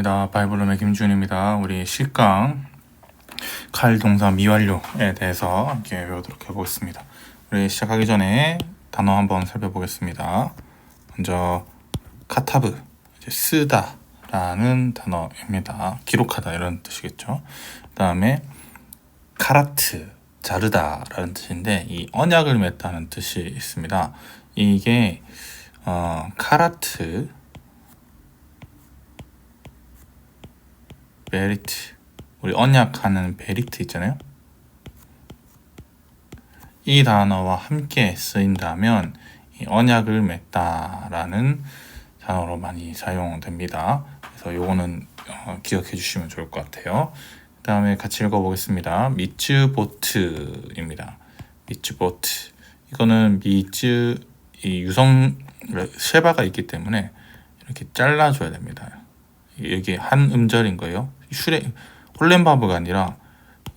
반갑습니다. 바이블룸의 김준입니다. 우리 실강 칼 동사 미완료에 대해서 함께 배우도록 해보겠습니다. 우리 시작하기 전에 단어 한번 살펴보겠습니다. 먼저 카타브 쓰다라는 단어입니다. 기록하다 이런 뜻이겠죠. 그다음에 카라트 자르다라는 뜻인데 이 언약을 맺다는 뜻이 있습니다. 이게 어, 카라트 베리트 우리 언약하는 베리트 있잖아요. 이 단어와 함께 쓰인다면 이 언약을 맺다라는 단어로 많이 사용됩니다. 그래서 요거는 어, 기억해 주시면 좋을 것 같아요. 그 다음에 같이 읽어보겠습니다. 미츠보트입니다. 미츠보트. 이거는 미츠 이 유성 쉐바가 있기 때문에 이렇게 잘라줘야 됩니다. 여기 한 음절인 거예요. 슈레 홀렘 바브가 아니라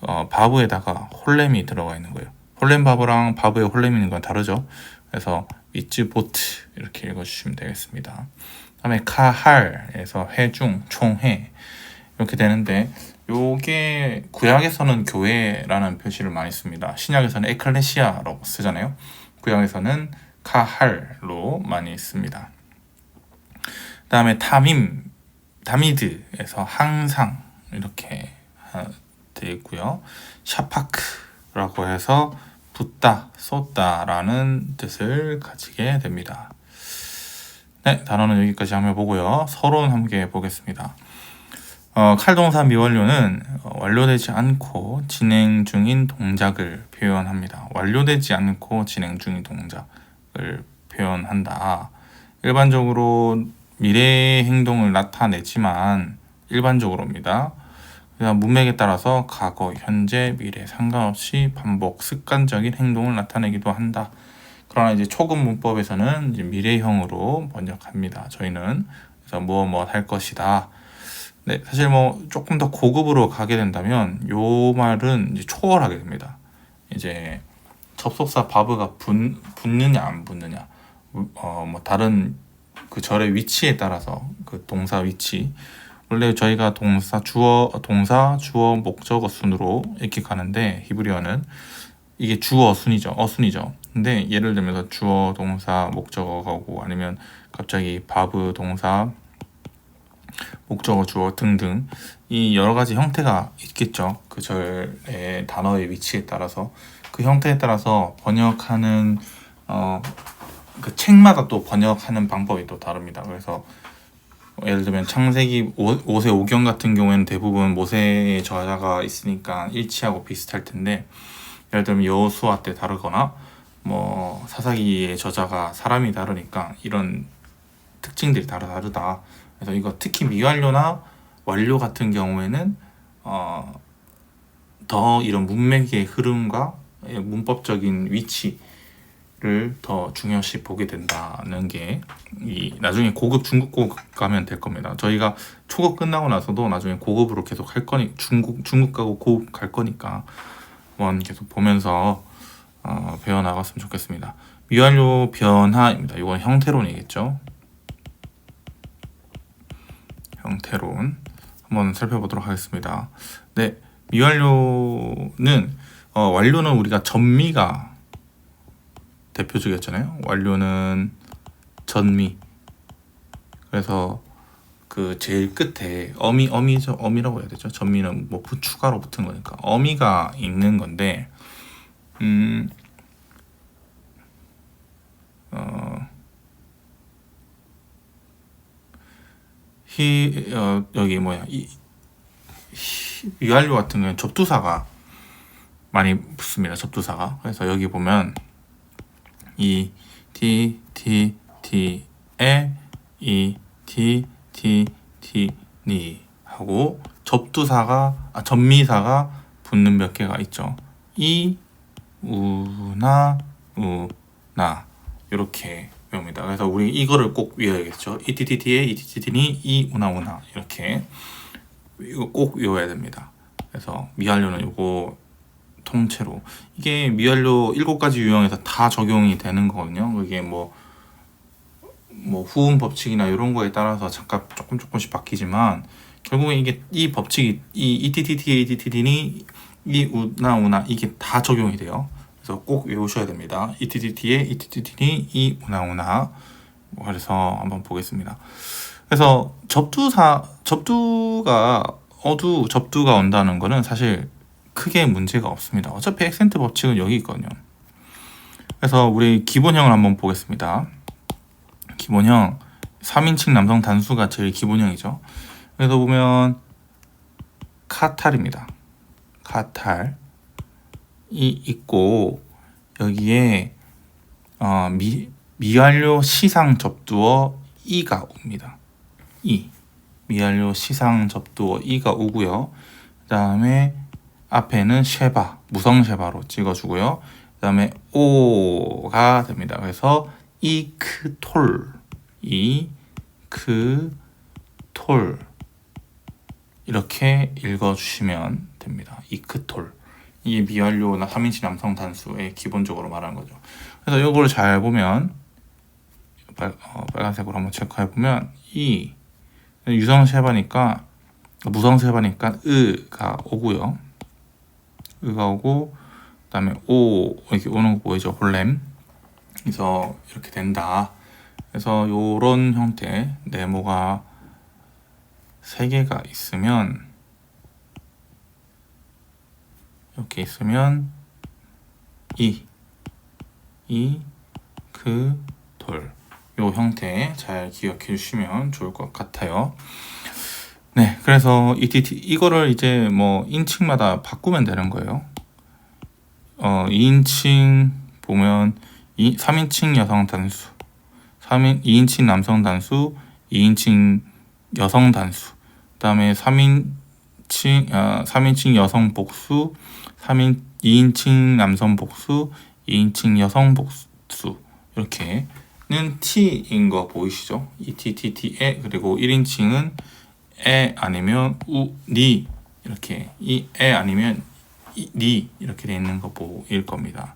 어, 바브에다가 홀렘이 들어가 있는 거예요. 홀렘 바브랑 바브에 홀렘 있는 건 다르죠. 그래서 미츠보트 이렇게 읽어주시면 되겠습니다. 다음에 카할에서 회중 총회 이렇게 되는데 요게 구약에서는 교회라는 표시를 많이 씁니다. 신약에서는 에클레시아라고 쓰잖아요. 구약에서는 카할로 많이 씁니다. 다음에 타밈, 다미드에서 항상 이렇게 되어 있고요. 샤파크라고 해서 붓다, 쏟다라는 뜻을 가지게 됩니다. 네, 단어는 여기까지 한번 보고요. 서론 함께 보겠습니다. 어, 칼동사 미완료는 완료되지 않고 진행 중인 동작을 표현합니다. 완료되지 않고 진행 중인 동작을 표현한다. 일반적으로 미래의 행동을 나타내지만 일반적으로입니다. 그냥 문맥에 따라서 과거, 현재, 미래 상관없이 반복, 습관적인 행동을 나타내기도 한다. 그러나 이제 초급 문법에서는 이제 미래형으로 번역합니다. 저희는 그래서 뭐뭐할 것이다. 네, 사실 뭐 조금 더 고급으로 가게 된다면 요 말은 이제 초월하게 됩니다. 이제 접속사 바브가 붙, 붙느냐 안 붙느냐, 어 뭐 다른 그 절의 위치에 따라서 그 동사 위치 원래 저희가 동사 주어 동사 주어 목적어 순으로 이렇게 가는데 히브리어는 이게 주어 순이죠. 어 순이죠. 근데 예를 들면서 주어 동사 목적어 가고 아니면 갑자기 바브 동사 목적어 주어 등등 이 여러 가지 형태가 있겠죠. 그 절의 단어의 위치에 따라서. 그 형태에 따라서 번역하는 어 그 책마다 또 번역하는 방법이 또 다릅니다. 그래서 예를 들면 창세기 5, 세 5경 같은 경우에는 대부분 모세의 저자가 있으니까 일치하고 비슷할 텐데 예를 들면 여호수아 때 다르거나 뭐 사사기의 저자가 사람이 다르니까 이런 특징들이 다 다르다. 그래서 이거 특히 미완료나 완료 같은 경우에는 어, 더 이런 문맥의 흐름과 문법적인 위치 를더 중요시 보게 된다는 게 이 나중에 고급 중국고 가면 될 겁니다. 저희가 초급 끝나고 나서도 나중에 고급으로 계속 할 거니 중국 중국 가고 고급 갈 거니까 원 계속 보면서 어, 배워 나갔으면 좋겠습니다. 미완료 변화입니다. 이건 형태론이겠죠. 형태론 한번 살펴보도록 하겠습니다. 네, 미완료는 어, 완료는 우리가 전미가 대표적이었잖아요. 완료는 전미. 그래서 그 제일 끝에 어미 어미죠 어미라고 해야 되죠. 전미는 뭐 부추가로 붙은 거니까 어미가 있는 건데 음. 어, 히, 어, 여기 뭐야, 이, 히, 위완료 같은 경우는 접두사가 많이 붙습니다. 접두사가. 그래서 여기 보면, 이 T T T 에이 T T T 니 하고 접두사가 아 전미사가 붙는 몇 개가 있죠. 이 우나 우나 이렇게 외웁니다. 그래서 우리 이거를 꼭 외워야겠죠. 이티티티에 이티티티니 이 우나 우나 이렇게 이거 꼭 외워야 됩니다. 그래서 미하려는 이거 통째로 이게 미완료 일곱 가지 유형에서 다 적용이 되는 거거든요. 그게 뭐, 뭐 후음 법칙이나 이런 거에 따라서 잠깐 조금 조금씩 바뀌지만 결국에 이게 이 법칙이 이 ETTT, ETTT니 이 우나 우나 이게 다 적용이 돼요. 그래서 꼭 외우셔야 됩니다. ETTT에 ETTT니 이 우나 우나. 뭐 그래서 한번 보겠습니다. 그래서 접두사 접두가 어두 접두가 온다는 거는 사실 크게 문제가 없습니다. 어차피 액센트 법칙은 여기 있거든요. 그래서 우리 기본형을 한번 보겠습니다. 기본형 3인칭 남성 단수가 제일 기본형이죠. 그래서 보면 카탈입니다. 카탈이 있고 여기에 어, 미, 미완료 시상 접두어 이가 옵니다. 이 미완료 시상 접두어 이가 오고요. 그 다음에 앞에는 쉐바 무성 쉐바로 찍어주고요. 그 다음에 오가 됩니다. 그래서 이크톨 이크톨 이렇게 읽어주시면 됩니다. 이크톨 이게 미완료나 3인칭 남성 단수의 기본적으로 말하는 거죠. 그래서 이걸 잘 보면 빨, 어, 빨간색으로 한번 체크해 보면 이 유성 세바니까 무성 세바니까 으가 오고요. 으가 오고 그다음에 오 이렇게 오는 거 보이죠? 홀렘. 그래서 이렇게 된다. 그래서 요런 형태 네모가 세 개가 있으면 이렇게 있으면 이, 이, 그, 돌. 요 형태 잘 기억해 주시면 좋을 것 같아요. 네, 그래서 이 DT, 이거를 이제 뭐 인칭마다 바꾸면 되는 거예요. 어, 2인칭 보면 이 3인칭 여성 단수, 3인 2인칭 남성 단수, 2인칭 여성 단수, 그다음에 3인칭 아, 3인칭 여성 복수, 3인 2인칭 남성 복수, 2인칭 여성 복수 이렇게는 T인 거 보이시죠? 이 T T T에 그리고 1인칭은 에 아니면 우, 니 이렇게 이 에 아니면 이, 니 이렇게 돼 있는 거 보일 겁니다.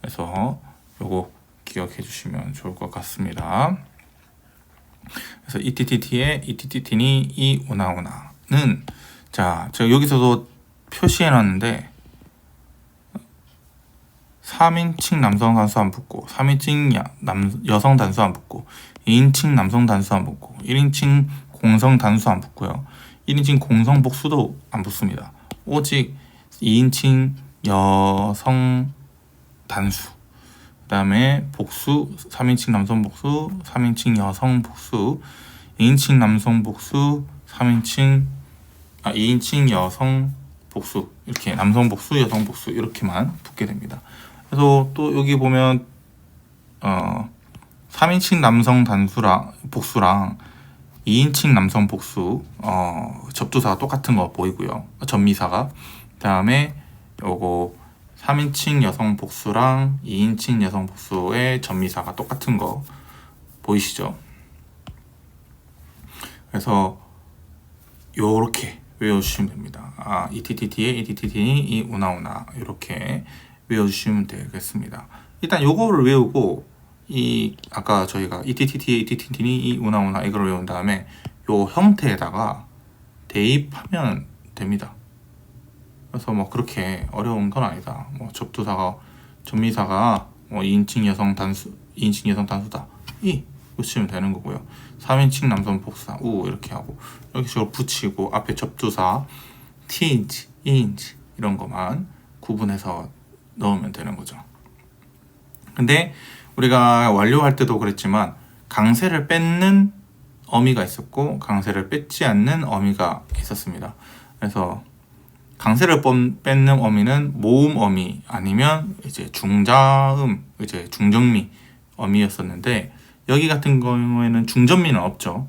그래서 요거 기억해 주시면 좋을 것 같습니다. 그래서 ETTT의 ETTT니 이 오나오나는 자 제가 여기서도 표시해 놨는데 3인칭 남성 단수 안 붙고 3인칭 야, 남, 여성 단수 안 붙고 2인칭 남성 단수 안 붙고 1인칭 공성 단수 안 붙고요. 1인칭 공성 복수도 안 붙습니다. 오직 2인칭 여성 단수 그 다음에 복수 3인칭 남성 복수 3인칭 여성 복수 2인칭 남성 복수 3인칭 아 2인칭 여성 복수 이렇게 남성 복수 여성 복수 이렇게만 붙게 됩니다. 그래서 또 여기 보면 어 3인칭 남성 단수랑 복수랑 2인칭 남성 복수 어 접두사가 똑같은 거 보이고요 전미사가 그 다음에 요거 3인칭 여성 복수랑 2인칭 여성 복수의 전미사가 똑같은 거 보이시죠? 그래서 요렇게 외워주시면 됩니다. 아, ETTT에 ETTT니 이 우나우나 이렇게 외워주시면 되겠습니다. 일단 요거를 외우고 이 아까 저희가 ETTT에 ETTT니 이 우나우나 이걸 외운 다음에 요 형태에다가 대입하면 됩니다. 그래서 뭐 그렇게 어려운 건 아니다. 뭐 접두사가 전미사가 뭐 2인칭 여성 단수 2인칭 여성 단수다. 이 붙이면 되는 거고요. 3인칭 남성 복사 우 이렇게 하고 이렇게 식으로 붙이고 앞에 접두사 t인지 인지 이런 것만 구분해서 넣으면 되는 거죠. 근데 우리가 완료할 때도 그랬지만 강세를 뺏는 어미가 있었고 강세를 뺏지 않는 어미가 있었습니다. 그래서 강세를 뺏는 어미는 모음 어미 아니면 이제 중자음 이제 중정미 어미였었는데 여기 같은 경우에는 중전미는 없죠.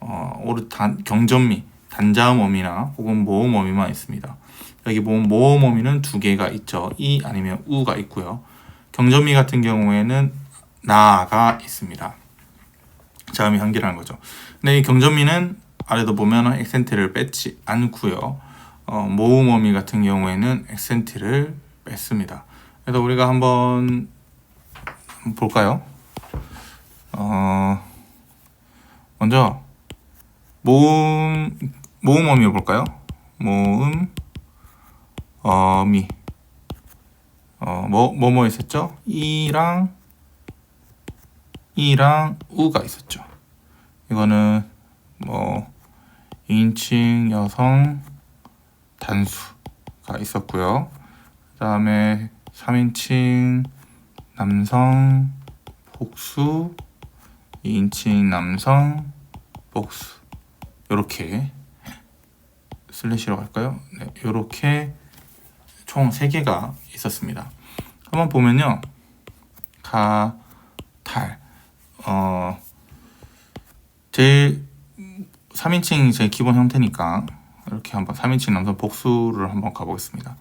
어, 오르 단 경전미 단자음 어미나 혹은 모음 어미만 있습니다. 여기 보면 모음 어미는 두 개가 있죠. 이 아니면 우가 있고요. 경전미 같은 경우에는 나가 있습니다. 자음이 한 개라는 거죠. 근데 이 경전미는 아래도 보면 액센트를 뺏지 않고요. 어, 모음 어미 같은 경우에는 액센트를 뺐습니다. 그래서 우리가 한번 볼까요? 어, 먼저 모음 모음 어미 볼까요? 모음 어미 어 뭐 뭐뭐 있었죠? 이랑 이랑 우가 있었죠. 이거는 뭐 인칭 여성 단수가 있었고요. 그 다음에 3인칭 남성 복수 2인칭 남성 복수 요렇게 슬래시로 갈까요? 네, 요렇게 총 3개가 있었습니다. 한번 보면요. 가, 탈. 어, 제일 3인칭 제 기본 형태니까 이렇게 한번 3인칭 남성 복수를 한번 가보겠습니다.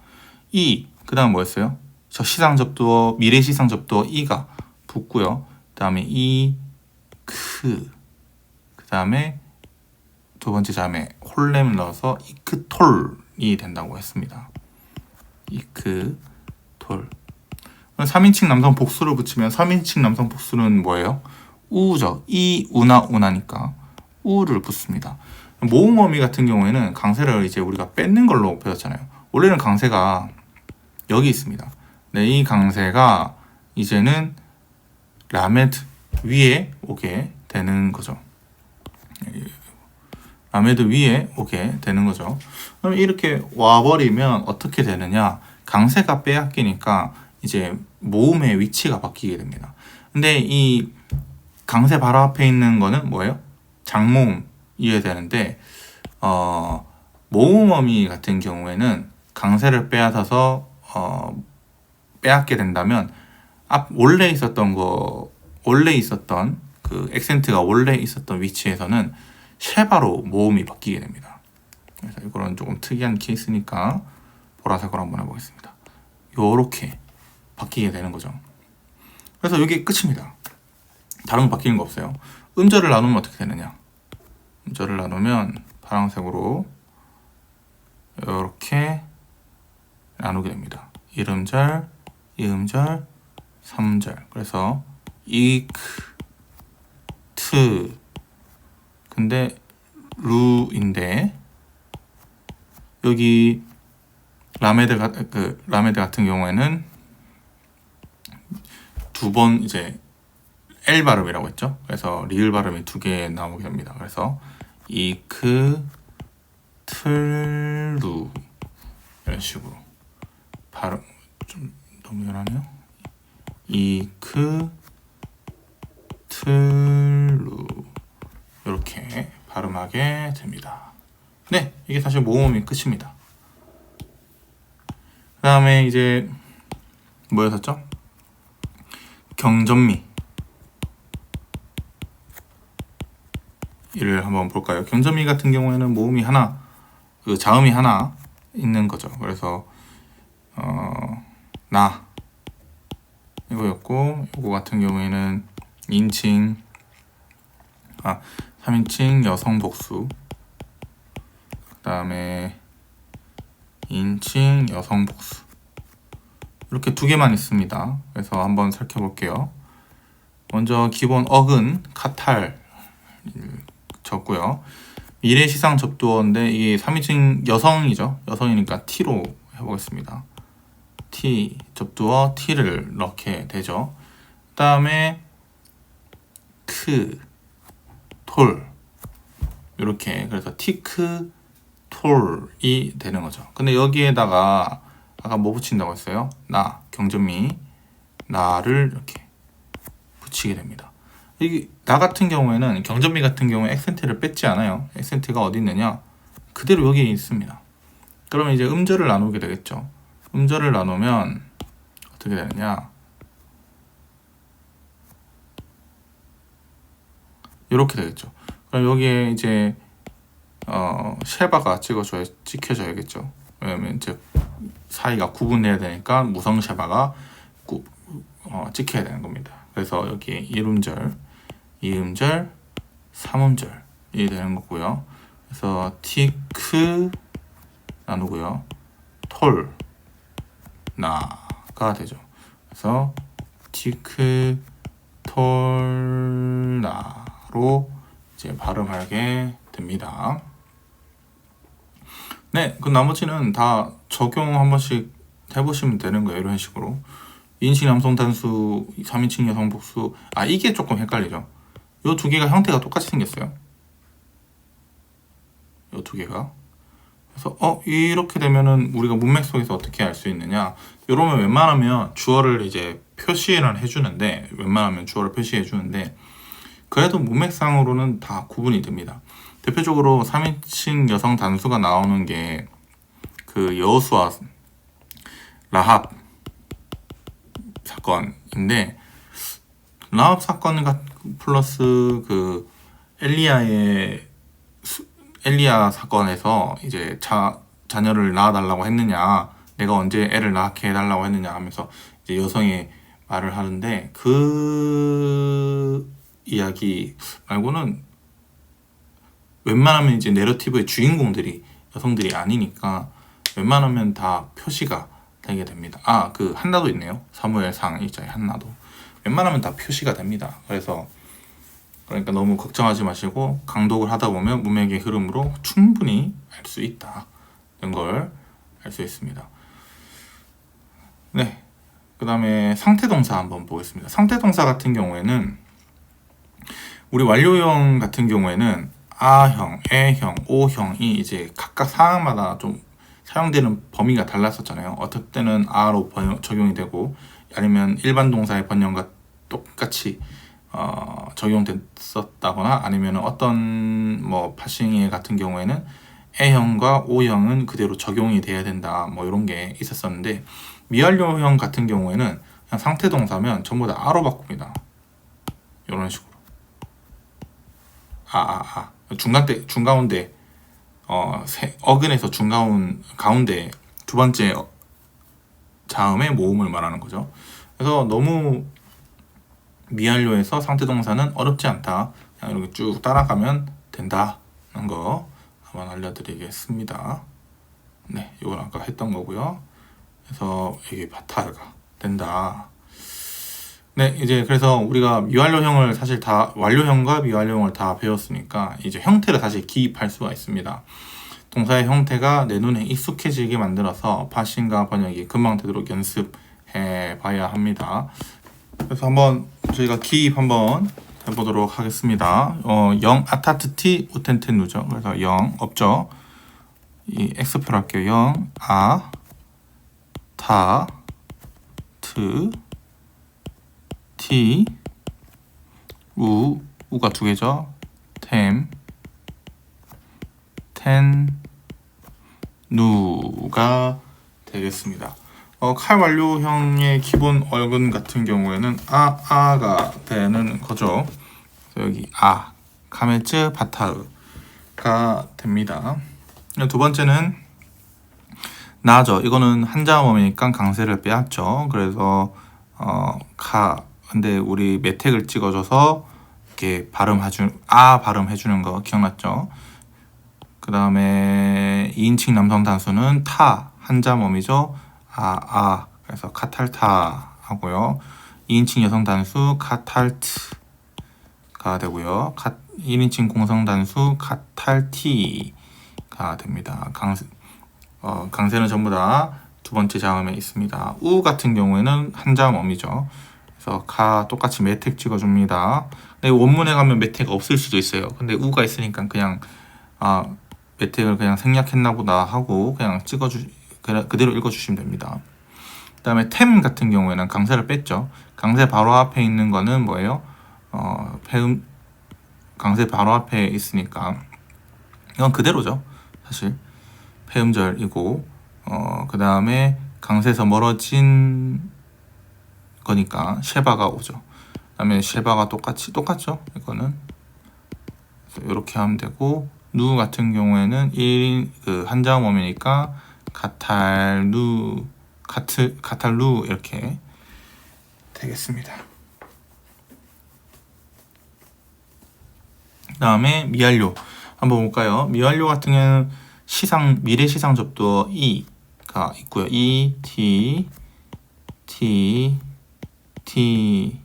이, 그 다음 뭐였어요? 저 시상 접두어, 미래 시상 접두어 이가 붙고요. 그 다음에 이, 크. 그 다음에 두 번째 자음에 홀렘 넣어서 이크톨이 된다고 했습니다. 이크 톨. 3인칭 남성 복수를 붙이면 3인칭 남성 복수는 뭐예요? 우죠. 이 우나 우나니까 우를 붙습니다. 모음 어미 같은 경우에는 강세를 이제 우리가 뺏는 걸로 배웠잖아요. 원래는 강세가 여기 있습니다. 네, 이 강세가 이제는 라메드 위에 오게 되는 거죠. 라메드 위에 오게 되는 거죠. 그럼 이렇게 와버리면 어떻게 되느냐? 강세가 빼앗기니까 이제 모음의 위치가 바뀌게 됩니다. 근데 이 강세 바로 앞에 있는 거는 뭐예요? 장모음 이해되는데 어, 모음어미 같은 경우에는 강세를 빼앗아서 어, 빼앗게 된다면 앞 원래 있었던 거 원래 있었던 그 액센트가 원래 있었던 위치에서는 쉐바로 모음이 바뀌게 됩니다. 그래서 이거는 조금 특이한 케이스니까 보라색으로 한번 해보겠습니다. 요렇게 바뀌게 되는 거죠. 그래서 이게 끝입니다. 다른 거 바뀌는 거 없어요. 음절을 나누면 어떻게 되느냐? 음절을 나누면 파란색으로 이렇게 나누게 됩니다. 1음절, 2음절, 3음절. 그래서 이크, 트. 근데 루인데 여기 라메드 그 라메드 같은 경우에는 두 번 이제 L 발음이라고 했죠. 그래서 리을 발음이 두 개 나오게 됩니다. 그래서 이크 틀루 이런 식으로 발음 좀 너무 연하네요. 이크 틀루 이렇게 발음하게 됩니다. 네, 이게 사실 모음이 끝입니다. 그 다음에 이제 뭐였었죠? 경전미 를 한번 볼까요? 경전미 같은 경우에는 모음이 하나, 그 자음이 하나 있는 거죠. 그래서 어, 나 이거였고 이거 같은 경우에는 인칭 아 3인칭 여성 복수 그 다음에 인칭 여성 복수 이렇게 두 개만 있습니다. 그래서 한번 살펴볼게요. 먼저 기본 어근 카탈 적고요. 미래 시상 접두어인데 이게 3인칭 여성이죠. 여성이니까 T로 해보겠습니다. T 접두어 T를 넣게 되죠. 그 다음에 크, 톨 이렇게 그래서 티크 톨이 되는 거죠. 근데 여기에다가 아까 뭐 붙인다고 했어요? 나 경전미 나를 이렇게 붙이게 됩니다. 이게 나 같은 경우에는 경전미 같은 경우에 액센트를 뺐지 않아요. 액센트가 어디 있느냐? 그대로 여기 있습니다. 그러면 이제 음절을 나누게 되겠죠. 음절을 나누면 어떻게 되느냐? 이렇게 되겠죠. 그럼 여기에 이제 어, 쉐바가 찍어줘야 찍혀져야겠죠. 왜냐면 이제 사이가 구분돼야 되니까 무성 쉐바가 구, 어, 찍혀야 되는 겁니다. 그래서 여기 1음절, 2음절, 3음절이 되는 거고요. 그래서 티크 나누고요. 톨 나가 되죠. 그래서 티크 톨 나로 이제 발음하게 됩니다. 네, 그 나머지는 다 적용 한 번씩 해보시면 되는 거예요. 이런 식으로. 2인칭 남성 단수, 3인칭 여성 복수. 아, 이게 조금 헷갈리죠. 요 두 개가 형태가 똑같이 생겼어요. 요 두 개가. 그래서 어 이렇게 되면은 우리가 문맥 속에서 어떻게 알 수 있느냐? 이러면 웬만하면 주어를 이제 표시를 해주는데 웬만하면 주어를 표시해 주는데 그래도 문맥상으로는 다 구분이 됩니다. 대표적으로 3인칭 여성 단수가 나오는 게 그 여수와 라합 사건인데 라합 사건 같 플러스 그 엘리야의 수- 엘리야 사건에서 이제 자 자녀를 낳아달라고 했느냐 내가 언제 애를 낳게 해달라고 했느냐 하면서 이제 여성이 말을 하는데 그 이야기 말고는 웬만하면 이제 내러티브의 주인공들이 여성들이 아니니까 웬만하면 다 표시가 되게 됩니다. 아, 그 한나도 있네요. 사무엘상 일자에 한나도. 웬만하면 다 표시가 됩니다. 그래서 그러니까 너무 걱정하지 마시고 강독을 하다 보면 문맥의 흐름으로 충분히 알 수 있다는 걸 알 수 있습니다. 네. 그 다음에 상태동사 한번 보겠습니다. 상태동사 같은 경우에는 우리 완료형 같은 경우에는 아형, 애형, 오형이 이제 각각 상황마다 좀 사용되는 범위가 달랐었잖아요. 어떨 때는 아로 적용이 되고 아니면 일반 동사의 번역과 똑같이 어, 적용됐었다거나 아니면 어떤 뭐 파싱의 같은 경우에는 A형과 O형은 그대로 적용이 돼야 된다 뭐 이런 게 있었었는데 미완료형 같은 경우에는 그냥 상태 동사면 전부 다 A로 바꿉니다. 이런 식으로 아아 아 중간 때 중가운데 어 세, 어근에서 중가운 가운데 두 번째 어- 자음의 모음을 말하는 거죠. 그래서 너무 미완료에서 상태 동사는 어렵지 않다. 그냥 이렇게 쭉 따라가면 된다는 거 한번 알려드리겠습니다. 네, 이건 아까 했던 거고요. 그래서 이게 바타르가 된다. 네, 이제 그래서 우리가 미완료형을 사실 다 완료형과 미완료형을 다 배웠으니까 이제 형태를 다시 기입할 수가 있습니다. 동사의 형태가 내 눈에 익숙해지게 만들어서 파싱과 번역이 금방 되도록 연습 해 봐야 합니다. 그래서 한번 저희가 기입 한번 해보도록 하겠습니다. 어, 0 아타트티 우텐텐 누죠. 그래서 0 없죠. 이 x표로 할게요. 0 아, 타, 트, 티, 우, 우가 두 개죠. 템, 텐, 누가 되겠습니다. 어, 칼 완료형의 기본 얼근 같은 경우에는 아, 아가 되는 거죠. 여기 아, 카메츠 바타르가 됩니다. 두 번째는 나죠. 이거는 한자음이니까 강세를 빼앗죠. 그래서 어, 카. 근데 우리 메택을 찍어줘서 이렇게 발음해주 아 발음해주는 거 기억났죠? 그 다음에 2인칭 남성 단수는 타 한자음이죠. 아, 아. 그래서 카탈타 하고요. 2인칭 여성 단수 카탈트가 되고요. 카, 1인칭 공성 단수 카탈티가 됩니다. 강, 어, 강세는 전부 다 두 번째 자음에 있습니다. 우 같은 경우에는 한 자음 어미죠. 그래서 가 똑같이 메택 찍어줍니다. 근데 원문에 가면 메택 없을 수도 있어요. 근데 우가 있으니까 그냥 아 메택을 그냥 생략했나 보다 하고 그냥 찍어주 그- 그대로 읽어주시면 됩니다. 그 다음에 템 같은 경우에는 강세를 뺐죠. 강세 바로 앞에 있는 거는 뭐예요? 어, 폐음 강세 바로 앞에 있으니까 이건 그대로죠. 사실 폐음절이고 어, 그 다음에 강세에서 멀어진 거니까 쉐바가 오죠. 그 다음에 쉐바가 똑같이 똑같죠. 이거는 이렇게 하면 되고 누 같은 경우에는 1인 그 한자음 어미니까 카탈누 카트 카탈루 이렇게 되겠습니다. 그다음에 미완료 한번 볼까요? 미완료 같은 경우는 시상 미래 시상 접두어 이가 있고요. 이 t t t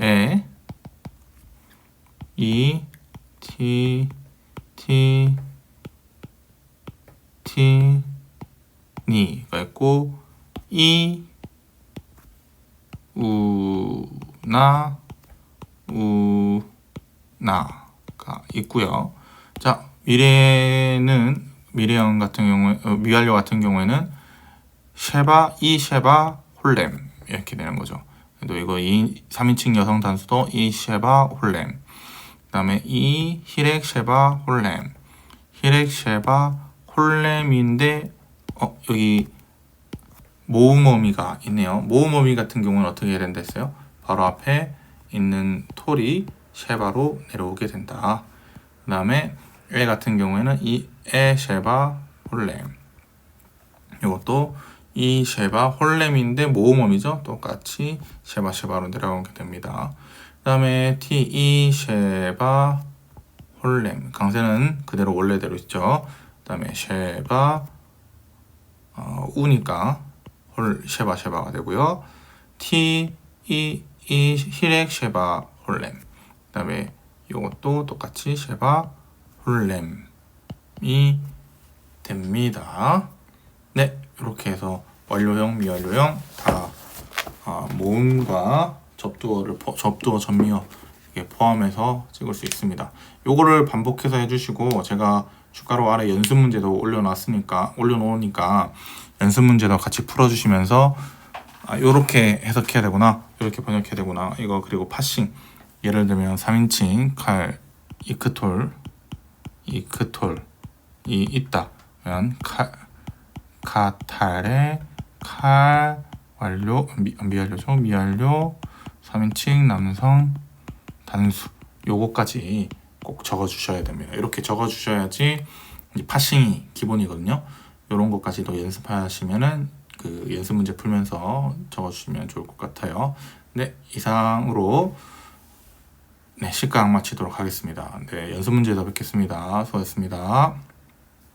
에 이, t, t, 있고 이, 우, 나, 우, 나가 있고요. 자, 미래는 미래형 같은 경우에 어, 미완료 같은 경우에는 쉐바, 이 쉐바, 홀렘 이렇게 되는 거죠. 또 이거 이 3인칭 여성 단수도 이 쉐바 홀렘. 그 다음에 이 히렉 쉐바 홀렘. 히렉 쉐바 홀렘인데 어 여기 모음어미가 있네요. 모음어미 같은 경우는 어떻게 된다 했어요? 바로 앞에 있는 톨이 쉐바로 내려오게 된다. 그 다음에 에 같은 경우에는 이 에 쉐바 홀렘. 이것도 이 쉐바 홀렘인데 모음어미죠. 똑같이 쉐바 쉐바로 내려오게 됩니다. 그 다음에 티이 쉐바 홀렘. 강세는 그대로 원래대로 있죠. 그 다음에 쉐바 어, 우니까 홀 쉐바 쉐바가 되고요. 티이이 히렉 쉐바 홀렘. 그다음에 이것도 똑같이 쉐바 홀렘이 됩니다. 네, 이렇게 해서 완료형, 미완료형 다 아, 모음과 접두어를 포, 접두어 전미어 포함해서 찍을 수 있습니다. 요거를 반복해서 해주시고 제가 추가로 아래 연습 문제도 올려놨으니까 올려놓으니까 연습 문제도 같이 풀어주시면서 아, 요렇게 해석해야 되구나, 이렇게 번역해야 되구나. 이거 그리고 파싱. 예를 들면 3인칭 칼 이크톨 이크톨이 있다면 칼 카탈의 칼 완료 미, 미완료죠? 미완료 3인칭 남성 단수. 요거까지 꼭 적어 주셔야 됩니다 이렇게 적어 주셔야지 이 파싱이 기본이거든요 요런 것까지도 연습하시면은 그 연습 문제 풀면서 적어 주시면 좋을 것 같아요 네 이상으로 네, 시각 마치도록 하겠습니다. 네, 연습 문제에서 뵙겠습니다. 수고하셨습니다.